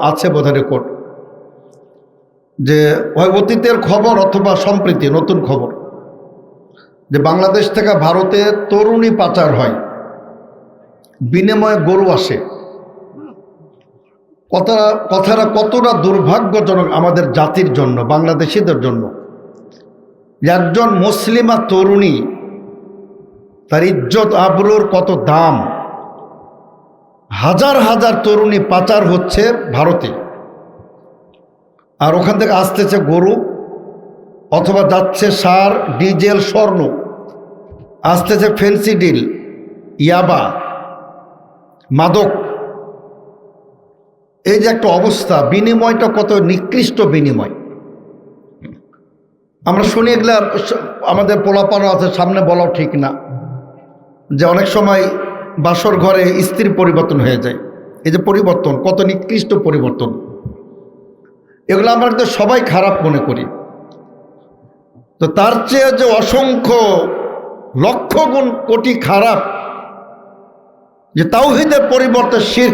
আছে বোধহয় রেকর্ড যে অতীতের খবর অথবা সম্প্রীতি, নতুন খবর। যে বাংলাদেশ থেকে ভারতে তরুণী পাচার হয়। বিনিময়ে গরু আসে। কথা কথাটা কতটা দুর্ভাগ্যজনক আমাদের জাতির জন্য, বাংলাদেশিদের জন্য। একজন মুসলিমা তরুণী, তার ইজ্জত, আবরুর কত দাম। হাজার হাজার তরুণী পাচার হচ্ছে ভারতে। আর ওখান থেকে আসতেছে গরু, অথবা যাচ্ছে সার, ডিজেল, স্বর্ণ। আসতেছে ফেন্সি ডিল, ইয়াবা, মাদক। এই যে একটা অবস্থা, বিনিময়টা কত নিকৃষ্ট বিনিময়। আমরা শুনি এগুলা আমাদের পোলাপানো আছে, সামনে বলাও ঠিক না। যে অনেক সময় বাসর ঘরে স্ত্রীর পরিবর্তন হয়ে যায়। এই যে পরিবর্তন, কত নিকৃষ্ট পরিবর্তন। এগুলো আমরা তো সবাই খারাপ মনে করি। তো তার চেয়ে যে অসংখ্য লক্ষ গুণ কোটি খারাপ, যে তাওহিদের পরিবর্তে শির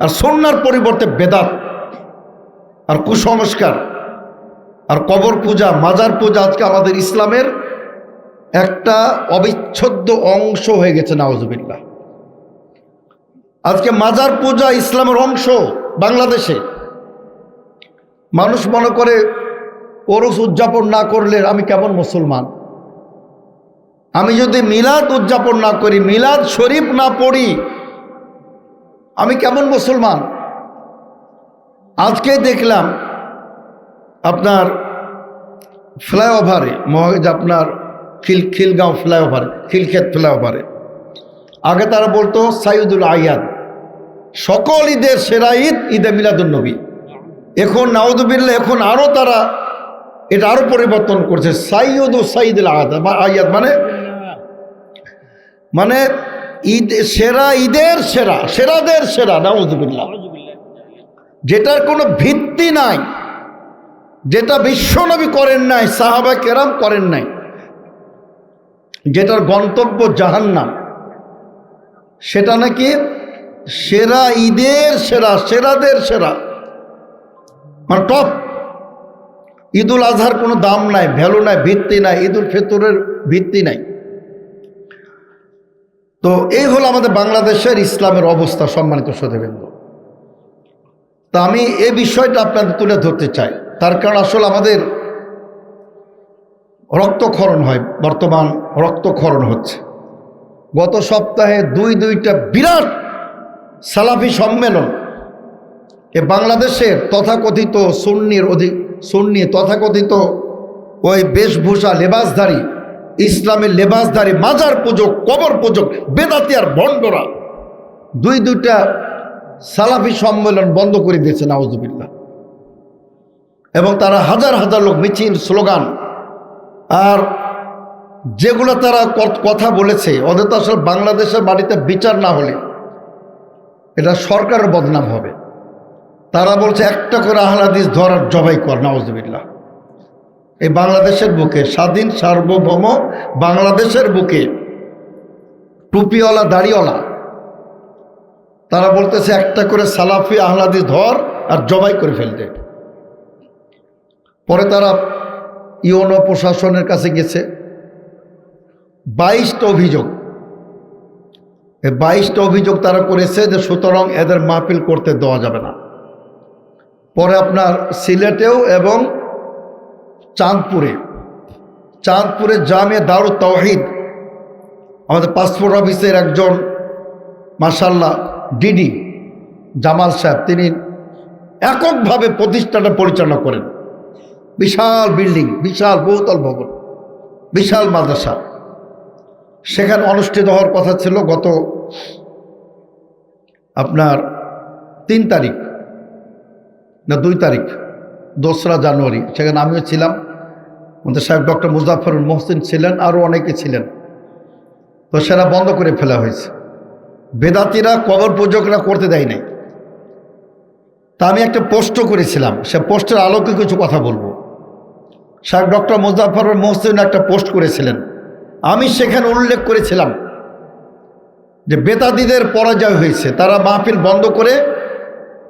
আর সন্ন্যার পরিবর্তে বেদাত আর কুসংস্কার আর কবর পূজা, মাজার পূজা আজকে আমাদের ইসলামের একটা অবিচ্ছেদ্য অংশ হয়ে গেছে নওয়াজবিল্লা আজকে মাজার পূজা ইসলামের অংশ বাংলাদেশে। মানুষ মনে করে ওরস উদযাপন না করলে আমি কেমন মুসলমান? আমি যদি মিলাদ উদযাপন না করি, মিলাদ শরীফ না পড়ি, আমি কেমন মুসলমান? আজকে দেখলাম আপনার ফ্লাইওভারে মহাজ আপনার খিল, খিলগাঁও ফ্লাইওভারে, খিলক্ষেত ফ্লাইওভারে। আগে তারা বলতো সাইদুল আয়াদ সকল ঈদের সেরা ঈদ, ঈদে মিলাদুলনবী এখন নাউদুবিল্লা এখন আরও তারা এটা আরও পরিবর্তন করছে। সাইয়দ সাইদুল আয়াদ আয়াদ মানে? মানে ঈদ, সেরা ঈদের সেরা, সেরাদের সেরা নাউদুবিল্লা যেটার কোনো ভিত্তি নাই, যেটা বিশ্বনবী করেন নাই, সাহাবা কেরাম করেন নাই, যেটার গন্তব্য জাহান্নাম। সেটা নাকি সেরা ঈদের সেরা, সেরাদের সেরা। মানে টপ ঈদুল আজহার কোনো দাম নাই ভ্যালু নাই, ভিত্তি নাই, ঈদুল ফেতরের ভিত্তি নাই। তো এই হলো আমাদের বাংলাদেশের ইসলামের অবস্থা, সম্মানিত সদেবেন্দ্র তা আমি এই বিষয়টা আপনাদের তুলে ধরতে চাই। তার কারণ আসলে আমাদের রক্তক্ষরণ হয়, বর্তমান রক্তক্ষরণ হচ্ছে। গত সপ্তাহে দুই দুইটা বিরাট সালাফি সম্মেলন। এ বাংলাদেশের তথাকথিত সুন্নির অধিক সুন্নি তথাকথিত ওই বেশভূষা লেবাসধারী, ইসলামের লেবাসধারী মাজার পূজক, কবর পূজক, বেদাতি আর ভণ্ডরা দুই দুইটা সালাফি সম্মেলন বন্ধ করে দিয়েছে নাওজুবিল্লা এবং তারা হাজার হাজার লোক মিছিল, স্লোগান, আর যেগুলো তারা কথা বলেছে ওদের তো আসলে বাংলাদেশের বাড়িতে বিচার না হলে এটা সরকারের বদনাম হবে। তারা বলছে, একটা করে আহলাদিস ধরার জবাই কর নওয়াজবিল্লা এই বাংলাদেশের বুকে, স্বাধীন, সার্বভৌম বাংলাদেশের বুকে, টুপিওয়ালা, দাড়িওয়ালা, তারা বলতেছে, একটা করে সালাফি আহলাদিস ধর আর জবাই করে ফেলতে পরে তারা ইউনো প্রশাসনের কাছে গেছে। বাইশটা অভিযোগ। বাইশটা অভিযোগ তারা করেছে যে সুতরাং এদের মাহফিল করতে দেওয়া যাবে না। পরে আপনার সিলেটেও এবং চাঁদপুরে চাঁদপুরে জামে দারু তৌহিদ আমাদের পাসপোর্ট অফিসের একজন মাসাল্লাহ ডিডি জামাল সাহেব, তিনি এককভাবে প্রতিষ্ঠানটা পরিচালনা করেন। বিশাল বিল্ডিং, বিশাল বহুতল ভবন, বিশাল মাদ্রাসা। সেখানে অনুষ্ঠিত হওয়ার কথা ছিল গত আপনার তিন তারিখ, না দুই তারিখ, দোসরা জানুয়ারি, সেখানে আমিও ছিলাম। আমাদের সাহেব ডক্টর মুজাফরুল মোহসিন ছিলেন, আরও অনেকে ছিলেন। তো সেটা বন্ধ করে ফেলা হয়েছে। বেদাতিরা কবর পূজকরা করতে দেয় নাই। তা আমি একটা পোস্ট করেছিলাম, সে পোস্টের আলোকে কিছু কথা বলব। সাহেব ডক্টর মুজাফরুল মোহসিন একটা পোস্ট করেছিলেন। আমি সেখানে উল্লেখ করেছিলাম যে বেতাদিদের পরাজয় হয়েছে। তারা মাহফিল বন্ধ করে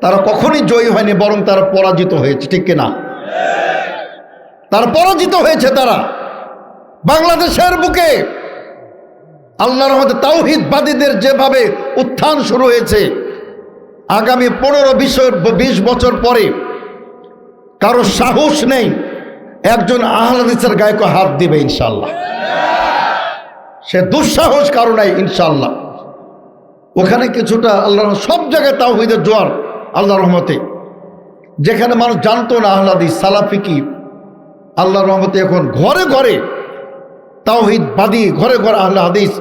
তারা কখনই জয়ী হয়নি, বরং তারা পরাজিত হয়েছে। ঠিক কিনা? তারা পরাজিত হয়েছে তারা। বাংলাদেশের বুকে আল্লাহর রহমতে তাওহিদবাদীদের যেভাবে উত্থান শুরু হয়েছে, আগামী পনেরো বিশ বিশ বছর পরে কারও সাহস নেই, একজন আহলাদিসের গায়কে হাত দিবে ইনশাল্লাহ সে দুঃসাহস কারও নাই ইনশাল্লাহ ওখানে কিছুটা আল্লাহ সব জায়গায় তাও তাওহিদের জোয়ার আল্লাহ রহমতে। যেখানে মানুষ জানতো না আহলাদিস সালাফি কি আল্লাহ রহমতে এখন ঘরে ঘরে তাওহিদ বাদী, ঘরে ঘরে আহলে হাদিস,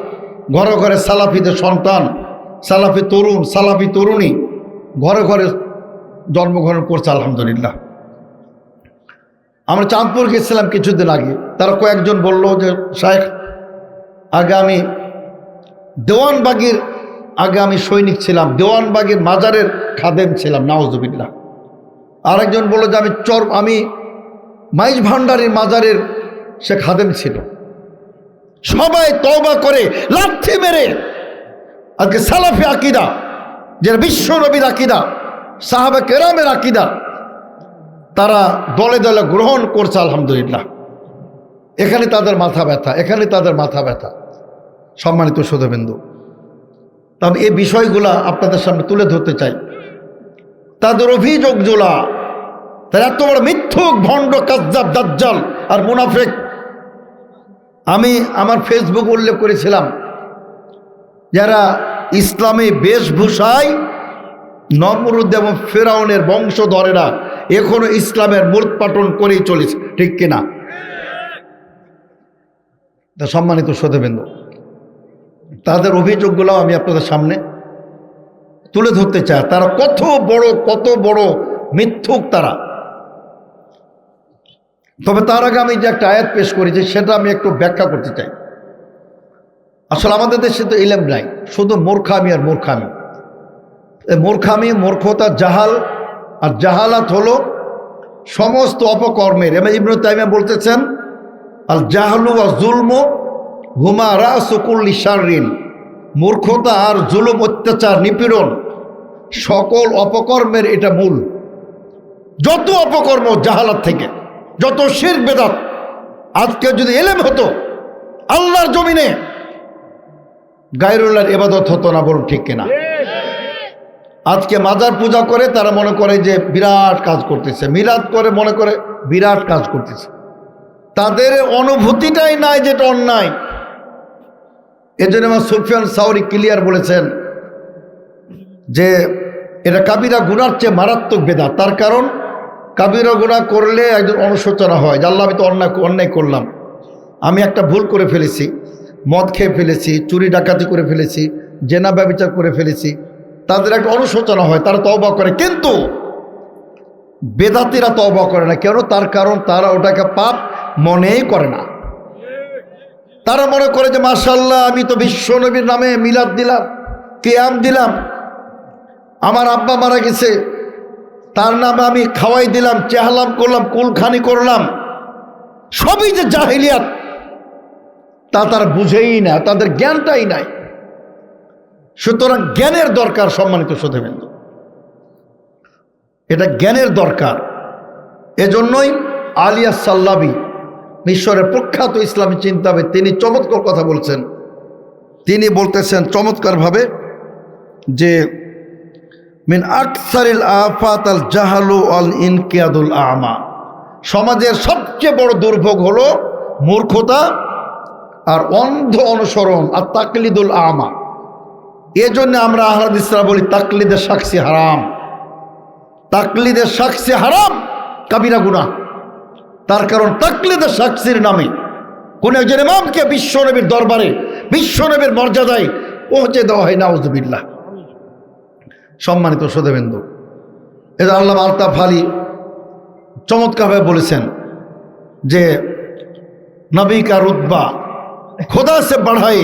ঘরে ঘরে সালাফিদের সন্তান, সালাফি তরুণ, সালাফি তরুণী, ঘরে ঘরে জন্মগ্রহণ করছে আলহামদুলিল্লাহ। আমরা চাঁদপুর গেছিলাম কিছুদিন আগে, তারা কয়েকজন বলল যে, শায়েখ আগে আমি দেওয়ানবাগির আগে আমি সৈনিক ছিলাম, দেওয়ানবাগির মাজারের খাদেম ছিলাম নাওজুবিল্লাহ আরেকজন বলল যে, আমি চর আমি মাইজ ভান্ডারের মাজারের সে খাদেম ছিল। সবাই তওবা করে, লাথি মেরে, আজকে সালাফি আকিদা যেটা বিশ্ব নবীর আকিদা, সাহাবে কেরামের আকিদা, তারা দলে দলে গ্রহণ করছে, আলহামদুলিল্লাহ। এখানে তাদের মাথা ব্যথা, এখানে তাদের মাথা ব্যথা। সম্মানিত সদবিন্দু তা আমি এই বিষয়গুলা আপনাদের সামনে তুলে ধরতে চাই। তাদের অভিযোগ জোলা, তারা এত বড় মিথ্যুক, ভণ্ড, কাজ্জাব, দাজ্জাল আর মুনাফেক। আমি আমার ফেসবুক উল্লেখ করেছিলাম, যারা ইসলামী বেশভূষায় নমরুদ এবং ফেরাউনের বংশধরেরা এখনও ইসলামের মূর্তপাটন করেই চলেছে, ঠিক কিনা? সম্মানিত সদেবেন্দ্র তাদের অভিযোগগুলো আমি আপনাদের সামনে তুলে ধরতে চাই। তারা কত বড় কত বড় মিথ্যুক তারা। তবে তার আগে আমি যে একটা আয়াত পেশ করেছি, সেটা আমি একটু ব্যাখ্যা করতে চাই। আসলে আমাদের দেশে তো ইলেম নাই, শুধু মূর্খামি আর মূর্খামি। মূর্খামি, মূর্খতা, জাহাল, আর জাহালাত হলো সমস্ত অপকর্মের। এবং ইবনু তাইমা বলতেছেন আল জাহলু আর জুলম হুমা রাসুকুল্লি শাররিন। মূর্খতা আর জুলুম, অত্যাচার, নিপীড়ন, সকল অপকর্মের এটা মূল। যত অপকর্ম জাহালাত থেকে, যত শির বেদাত আজকে যদি এলেম হতো, আল্লাহর জমিনে গায়রুল্লাহর এবাদত হতো না বলুন ঠিক কিনা। আজকে মাজার পূজা করে তারা মনে করে যে বিরাট কাজ করতেছে, মিলাদ করে মনে করে বিরাট কাজ করতেছে। তাদের অনুভূতিটাই নাই যেটা অন্যায়। এজন্য আমার সুফিয়ান সাউরি ক্লিয়ার বলেছেন যে এটা কাবিরা গুনার চেয়ে মারাত্মক বেদা তার কারণ কাবিরা গুণা করলে একজন অনুশোচনা হয় যে, আল্লাহ, আমি তো অন্যায় অন্যায় করলাম। আমি একটা ভুল করে ফেলেছি। মদ খেয়ে ফেলেছি, চুরি ডাকাতি করে ফেলেছি, জেনা ব্যবচার করে ফেলেছি। তাদের একটা অনুশোচনা হয়, তারা তওবা করে। কিন্তু বেদাতিরা তওবা করে না। কেন? তার কারণ তারা ওটাকে পাপ মনেই করে না। তারা মনে করে যে মার্শাল্লাহ আমি তো বিশ্ব নবীর নামে মিলাদ দিলাম, কেয়াম দিলাম। আমার আব্বা মারা গেছে, তার নামে আমি খাওয়াই দিলাম, চেহালাম, করলাম, কুলখানি করলাম। সবই যে জাহিলিয়াত, তা তারা বুঝেই না, তাদের জ্ঞানটাই নাই। সুতরাং জ্ঞানের দরকার, সম্মানিত সদেবেন্দ্র এটা জ্ঞানের দরকার। এজন্যই আলিয়া সাল্লাবি মিশরের প্রখ্যাত ইসলামী চিন্তাবিদ, তিনি চমৎকার কথা বলছেন। তিনি বলতেছেন চমৎকারভাবে যে, মিন আকসারিল আফাত আল জাহালু আল ইনকিয়াদুল আমা। সমাজের সবচেয়ে বড় দুর্ভোগ হলো মূর্খতা আর অন্ধ অনুসরণ, আর তাকলিদুল আমা। এজন্য আমরা আহলাদ ইসরা বলি, তাকলিদের সাক্ষী হারাম। তাকলিদের সাক্ষী হারাম, কাবিরা গুনা তার কারণ তাকলিদের সাক্ষীর নামে। কোন একজন ইমামকে বিশ্বনবীর দরবারে, বিশ্বনবীর মর্যাদায় পৌঁছে দেওয়া হয়, নাউজবিল্লাহ। সম্মানিত সদেবেন্দু এটা আল্লাহ আলতাফ আলী চমৎকারভাবে বলেছেন যে, নবী কা রুতবা, খোদা সে বাড়ায়,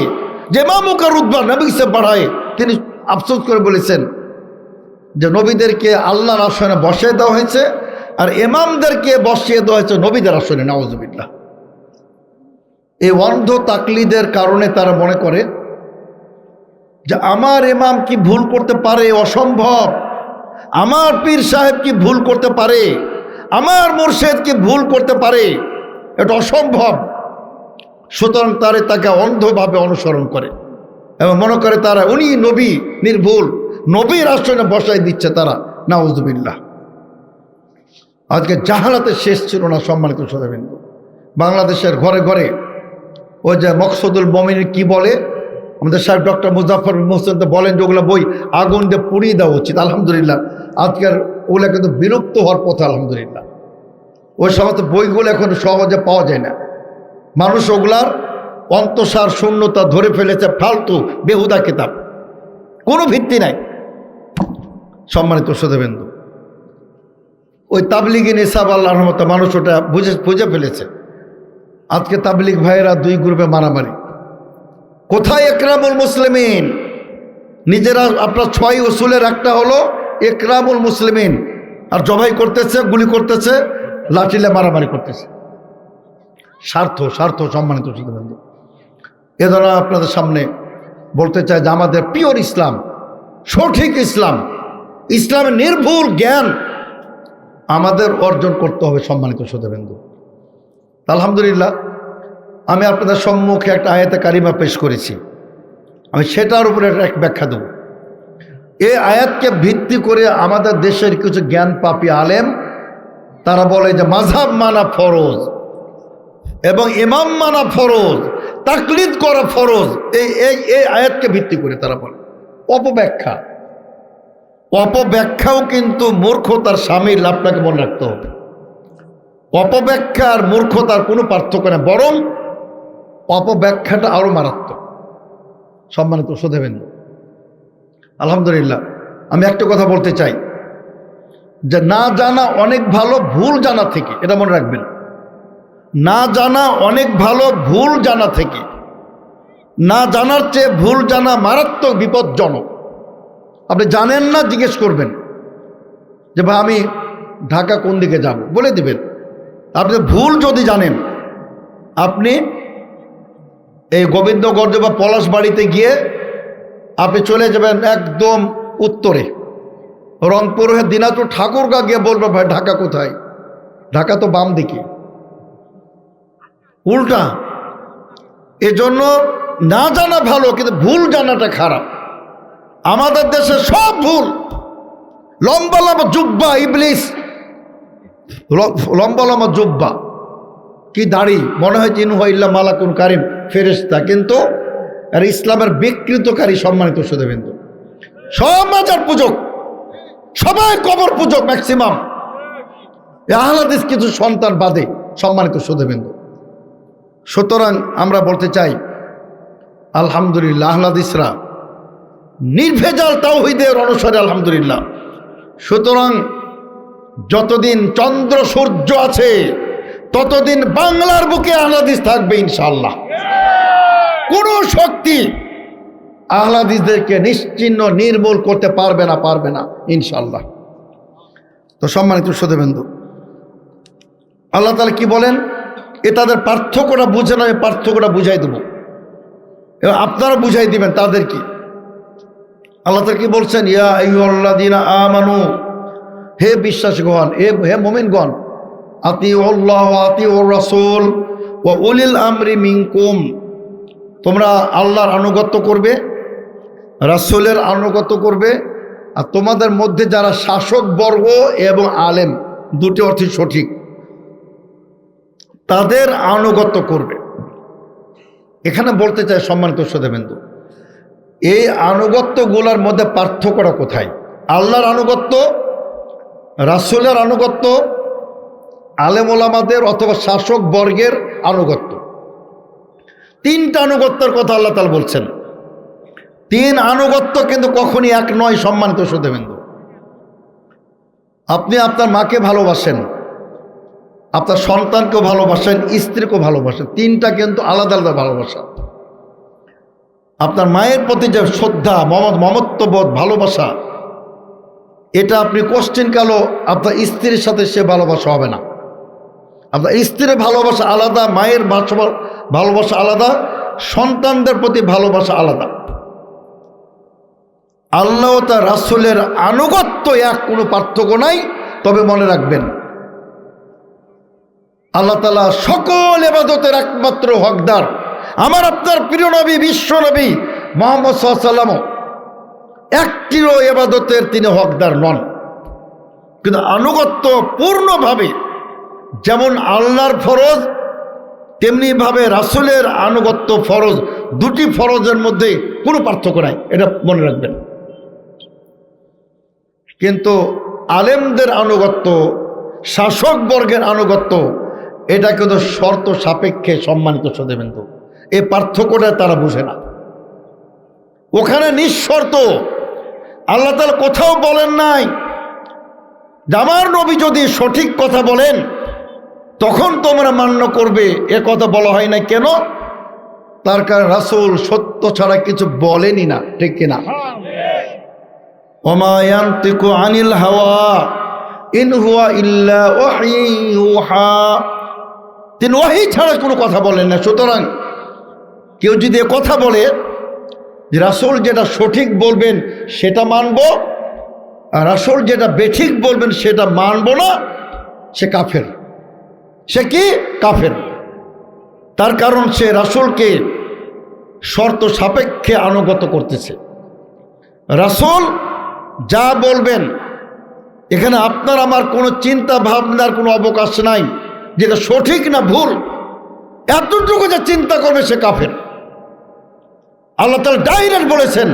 যে মামু কা নবী সে বাড়ায়, তিনি আফসোস করে বলেছেন যে নবীদেরকে আল্লাহর আসনে বসিয়ে দেওয়া হয়েছে আর এমামদেরকে বসিয়ে দেওয়া হয়েছে নবীদের আসনে নওয়াজবিল্লাহ এই অন্ধ তাকলিদের কারণে তারা মনে করে যে আমার এমাম কি ভুল করতে পারে? অসম্ভব। আমার পীর সাহেব কি ভুল করতে পারে? আমার মুর্শেদ কি ভুল করতে পারে? এটা অসম্ভব। সুতরাং তারে তাকে অন্ধভাবে অনুসরণ করে এবং মনে করে তারা উনি নবী, নির্ভুল। নবীর আশ্রয়ে বসাই দিচ্ছে তারা, নাউজুবিল্লাহ। আজকে জাহানাতে শেষ ছিল না সম্মানিত সদাবিন্দু বাংলাদেশের ঘরে ঘরে ওই যে মকসুদুল মমিন কি বলে? আমাদের সাহেব ডক্টর মুজাফর মোহসেন তো বলেন যে ওগুলো বই আগুন দিয়ে পুড়িয়ে দেওয়া উচিত, আলহামদুলিল্লাহ। আজকের ওগুলো কিন্তু বিরক্ত হওয়ার পথে আলহামদুলিল্লাহ। ওই সমস্ত বইগুলো এখন সহজে পাওয়া যায় না। মানুষ ওগুলার অন্তঃসার শূন্যতা ধরে ফেলেছে, ফালতু, বেহুদা কিতাব। কোনো ভিত্তি নাই। সম্মানিত সদেবেন্দু ওই তাবলিগি নিসাব আল্লাহর মতো মানুষ ওটা বুঝে বুঝে ফেলেছে। আজকে তাবলিগ ভাইয়েরা দুই গ্রুপে মারামারি। কোথায় একরামুল মুসলিমিন? নিজেরা, আপনার ছয় উসুলের একটা হলো একরামুল মুসলিমিন। আর জবাই করতেছে, গুলি করতেছে, লাঠিলে মারামারি করতেছে। স্বার্থ স্বার্থ, সম্মানিত শিক্ষাবন্ধু এ দ্বারা আপনাদের সামনে বলতে চাই যে আমাদের পিওর ইসলাম, সঠিক ইসলাম, ইসলামের নির্ভুল জ্ঞান আমাদের অর্জন করতে হবে সম্মানিত শ্রোতাবিন্দু। আলহামদুলিল্লাহ, আমি আপনাদের সম্মুখে একটা আয়াতে কারিমা পেশ করেছি। আমি সেটার উপরে এক ব্যাখ্যা দেব। এই আয়াতকে ভিত্তি করে আমাদের দেশের কিছু জ্ঞান পাপি আলেম, তারা বলে যে মাঝাব মানা ফরজ এবং ইমাম মানা ফরজ, তাকলিদ করা ফরজ। এই এই এই আয়াতকে ভিত্তি করে তারা বলে। অপব্যাখ্যা। অপব্যাখ্যাও কিন্তু মূর্খতার সামিল আপনাকে মনে রাখতে হবে। অপব্যাখ্যা আর মূর্খতার কোনো পার্থক্য না বরং অপব্যাখ্যাটা আরও মারাত্মক। সম্মানিত সুদেবেন আলহামদুলিল্লাহ, আমি একটা কথা বলতে চাই, যে না জানা অনেক ভালো ভুল জানা থেকে, এটা মনে রাখবেন, না জানা অনেক ভালো ভুল জানা থেকে, না জানার চেয়ে ভুল জানা মারাত্মক বিপজ্জনক। আপনি জানেন না, জিজ্ঞেস করবেন। যে ভাই, আমি ঢাকা কোন দিকে যাব? বলে দিবেন। আপনি ভুল যদি জানেন, আপনি এই গোবিন্দগঞ্জ বা পলাশ বাড়িতে গিয়ে আপনি চলে যাবেন একদম উত্তরে। রংপুর হয়ে দিনাজপুর ঠাকুরগা গিয়ে বলবে ভাই, ঢাকা কোথায়? ঢাকা তো বাম দিকে। উল্টা। এজন্য না জানা ভালো, কিন্তু ভুল জানাটা খারাপ। আমাদের দেশে সব ভুল। লম্বা লম্বা জুব্বা ইবলিস। লম্বা লম্বা জুব্বা কি দাড়ি? মনে হয় চিনু ইল্লা মালাকুন কারিম ফেরেস্তা কিন্তু আর ইসলামের বিকৃতকারী সম্মানিত সুদেবেন্দু সব মাজার পূজক, সবাই কবর পূজক ম্যাক্সিমাম আহলাদিস কিছু সন্তান বাদে সম্মানিত সুদেবেন্দু সুতরাং আমরা বলতে চাই, আলহামদুলিল্লাহ, আহলাদিসরা নির্ভেজাল তাওহিদের অনুসারে আলহামদুলিল্লাহ। সুতরাং যতদিন চন্দ্র সূর্য আছে, ততদিন বাংলার বুকে আহলাদিস থাকবে ইনশাল্লাহ কোনো শক্তি আহলাদিসদেরকে নিশ্চিন্ন, নির্মূল করতে পারবে না পারবে না ইনশাল্লাহ তো সম্মানিত সুদেবেন্দু আল্লাহ তালা কি বলেন? এ তাদের পার্থক্যটা বুঝে না আমি পার্থক্যটা বুঝাই দেবো। এবং আপনারা বুঝাই দিবেন তাদের কি? আল্লাহ তালা কি বলছেন, ইয়া আইয়ুল্লাযীনা আমানু হে বিশ্বাসগণ হে হে মোমিনগণ আতি উল্লাহ আতি ও রাসূল ও উলিল আমরি মিনকুম তোমরা আল্লাহর আনুগত্য করবে, রাসূলের আনুগত্য করবে, আর তোমাদের মধ্যে যারা শাসক বর্গ এবং আলেম, দুটি অর্থই সঠিক, তাদের আনুগত্য করবে। এখানে বলতে চাই সম্মানিত সদেবেন্দু এই আনুগত্যগুলোর মধ্যে পার্থক্যটা কোথায়? আল্লাহর আনুগত্য, রাসুলের আনুগত্য, আলেমোলামাদের অথবা শাসক বর্গের আনুগত্য। তিনটা আনুগত্যের কথা আল্লাহ তালা বলছেন। তিন আনুগত্য কিন্তু কখনই এক নয় সম্মানিত সদেবেন্দু আপনি আপনার মাকে ভালোবাসেন, আপনার সন্তানকেও ভালোবাসেন, স্ত্রীকেও ভালোবাসেন, তিনটা কিন্তু আলাদা আলাদা ভালোবাসা। আপনার মায়ের প্রতি যে শ্রদ্ধা, মমত, মমত্ববোধ, ভালোবাসা, এটা আপনি কোশ্চিন কালো, আপনার স্ত্রীর সাথে সে ভালোবাসা হবে না। আপনার স্ত্রীর ভালোবাসা আলাদা, মায়ের ভালোবাসা আলাদা, সন্তানদের প্রতি ভালোবাসা আলাদা। আল্লাহ তার রাসুলের আনুগত্য এক, কোনো পার্থক্য নাই, তবে মনে রাখবেন, আল্লাহ তালা সকল এবাদতের একমাত্র হকদার। আমার আপনার প্রিয় নবী, বিশ্ব নবী, মোহাম্মদ সাল্লাম একটিরও এবাদতের তিনি হকদার নন। কিন্তু আনুগত্য পূর্ণভাবে যেমন আল্লাহর ফরজ, তেমনিভাবে রাসুলের আনুগত্য ফরজ, দুটি ফরজের মধ্যে কোনো পার্থক্য নাই, এটা মনে রাখবেন। কিন্তু আলেমদের আনুগত্য, শাসকবর্গের আনুগত্য, এটা কিন্তু শর্ত সাপেক্ষে সম্মানিত সদেবেন্দু এই পার্থক্যটা তারা বুঝে না। ওখানে নিঃশর্ত। আল্লাহ তালা কোথাও বলেন নাই। যে আমার নবী যদি সঠিক কথা বলেন, তখন তোমরা মান্য করবে। এ কথা বলা হয় না কেন? তার কারণ রাসুল সত্য ছাড়া কিছু বলেনি না, ঠিক কিনা? ওমায়ান্তিকু আনিল হাওয়া, ইন হুয়া ইল্লা তিনি ওয়াহি ছাড়া কোনো কথা বলেন না। সুতরাং কেউ যদি কথা বলে যে রাসুল যেটা সঠিক বলবেন সেটা মানব, আর রাসুল যেটা বেঠিক বলবেন সেটা মানব না, সে কাফের। সে কি? কাফের। তার কারণ সে রাসুলকে শর্ত সাপেক্ষে আনুগত করতেছে। রাসুল যা বলবেন, এখানে আপনার আমার কোনো চিন্তা ভাবনার কোনো অবকাশ নাই যেটা সঠিক না ভুল। এতটুকু যে চিন্তা করবে সে কাফের। আল্লাহ তালা ডাইরেক্ট বলেছেন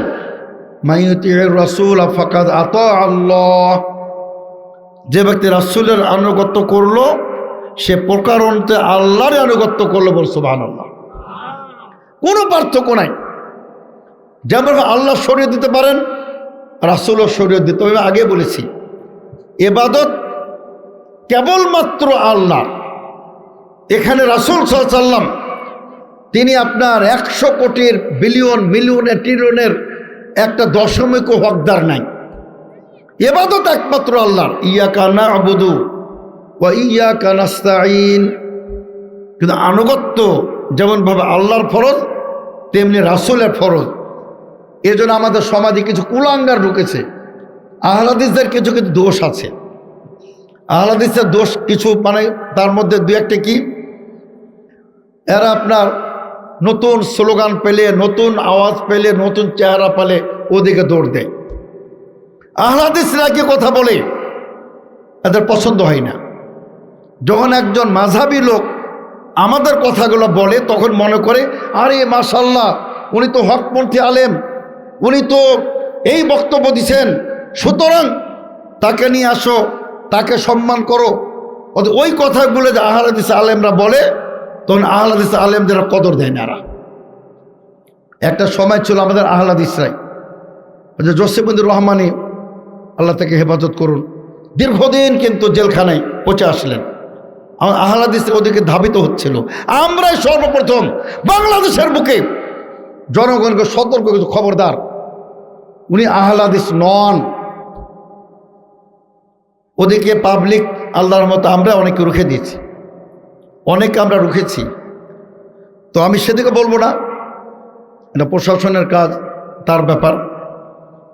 আত আল্লাহ। যে ব্যক্তি রাসুলের আনুগত্য করল, সে প্রকারণতে আল্লাহর আনুগত্য করল বল সুবাহ আল্লাহ কোনো পার্থক্য নাই। যেমন আল্লাহ সরিয়ে দিতে পারেন, রাসুলও সরিয়ে দিতে হবে। আগে বলেছি, এবাদত কেবলমাত্র আল্লাহ। এখানে রাসুল সাল্লাম তিনি আপনার একশো কোটির বিলিয়ন, মিলিয়নের, ট্রিলিয়নের একটা দশমিক হকদার নাই। এবাদত একমাত্র আল্লাহর। ইয়া কানা আবুদু ও ইয়া কানাস্তাইন কিন্তু আনুগত্য যেমনভাবে আল্লাহর ফরজ, তেমনি রাসুলের ফরজ। এজন্য আমাদের সমাজে কিছু কুলাঙ্গার ঢুকেছে। আহলাদিসদের কিছু কিছু দোষ আছে। আহলাদিসের দোষ কিছু মানে তার মধ্যে দু একটা কি? এরা আপনার নতুন স্লোগান পেলে, নতুন আওয়াজ পেলে, নতুন চেহারা পেলে ওদিকে দৌড় দেয়। আহলাদিসরা কি কথা বলে? এদের পছন্দ হয় না। যখন একজন মাঝাবি লোক আমাদের কথাগুলো বলে, তখন মনে করে, আরে মাশাল্লাহ উনি তো হকপন্থী আলেম, উনি তো এই বক্তব্য দিছেন। সুতরাং তাকে নিয়ে আসো, তাকে সম্মান করো। ওই কথাগুলো যে আহলাদিস আলেমরা বলে তখন আহলাদিস আলেমদের কদর দেয় না একটা সময় ছিল আমাদের আহলাদিসরাই। যে জসিমুদ্দুর রহমানি, আল্লাহ তাকে হেফাজত করুন। দীর্ঘদিন কিন্তু জেলখানায় পচে আসলেন। আহলাদিস ওদিকে ধাবিত হচ্ছিল। আমরাই সর্বপ্রথম বাংলাদেশের বুকে জনগণকে সতর্ক কিছু খবরদার। উনি আহলাদিস নন। ওদিকে পাবলিক আল্লাহর মতো আমরা অনেকে রুখে দিয়েছি। অনেকে আমরা রুখেছি। তো আমি সেদিকে বলব না। এটা প্রশাসনের কাজ, তার ব্যাপার।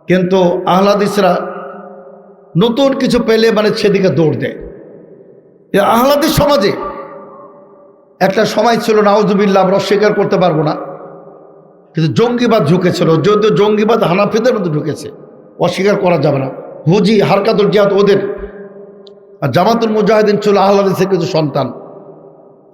কিন্তু আহলাদিসরা নতুন কিছু পেলে মানে সেদিকে দৌড় দেয়। আহলাদিস সমাজে একটা সময় ছিল নাউজুবিল্লা আমরা অস্বীকার করতে পারব না। কিন্তু জঙ্গিবাদ ঝুঁকেছিল। যদিও জঙ্গিবাদ হানাফিদের মধ্যে ঢুকেছে, অস্বীকার করা যাবে না। হুজি, হারকাতুল জিয়াদ ওদের। আর জামাতুল মুজাহিদিন ছিল আহ্লাদিসের কিছু সন্তান।